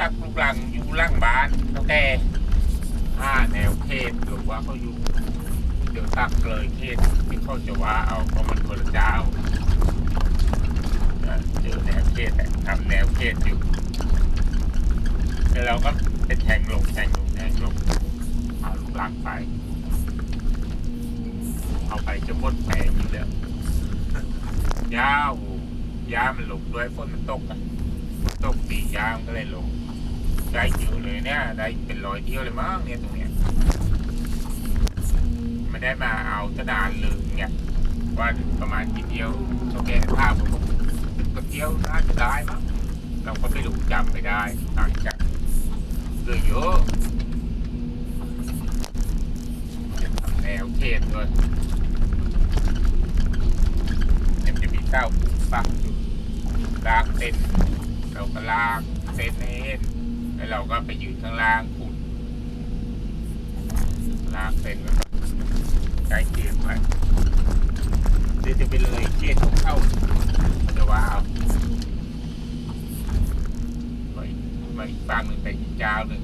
ตักลูกลังอยู่ล่างบ้านเท่าแก่ห้าแนวเขตหรือว่าเขาอยู่ เดี๋ยวตักเลยเขตที่เขาจะว่าเอาเพราะมันคนละเจ้าเจอแนวเขตแต่ทำแนวเขตอยู่แล้วเราก็เป็นแทงลงแทงลงแทงลงเอาลูกลังไป เอาไปจะหมดแผงอยู่แล้วยาวยามันหลงด้วยฝนมันตกอะฝนตกปียามก็เลยหลง ได้เยอะเลยเนี่ย ได้เป็นร้อยเที่ยวเลยมั้งเนี่ยตรงเนี้ยไม่ได้มาเอาจะนานเลยเนี่ยว่าประมาณกี่เที่ยวโอเคภาพผมก็เที่ยวน่าจะได้มั้งเราก็ไม่รู้จำไม่ได้ต่างจากเยอะเยอะจะทำแนวเทศด้วยมันจะมีเต้าปักอยู่ลากเส้นเราก็ลากเส้นให้เห็น แล้วเราก็ไปยืนข้างล่างขุดลางเส้นแล้วก็ใช้เกียร์ไปเดี๋ยวจะไปเลยเกียร์ทุกเข้าจะว่าเอาไปไปฟังหนึ่งไปอีกเจ้าหนึ่ง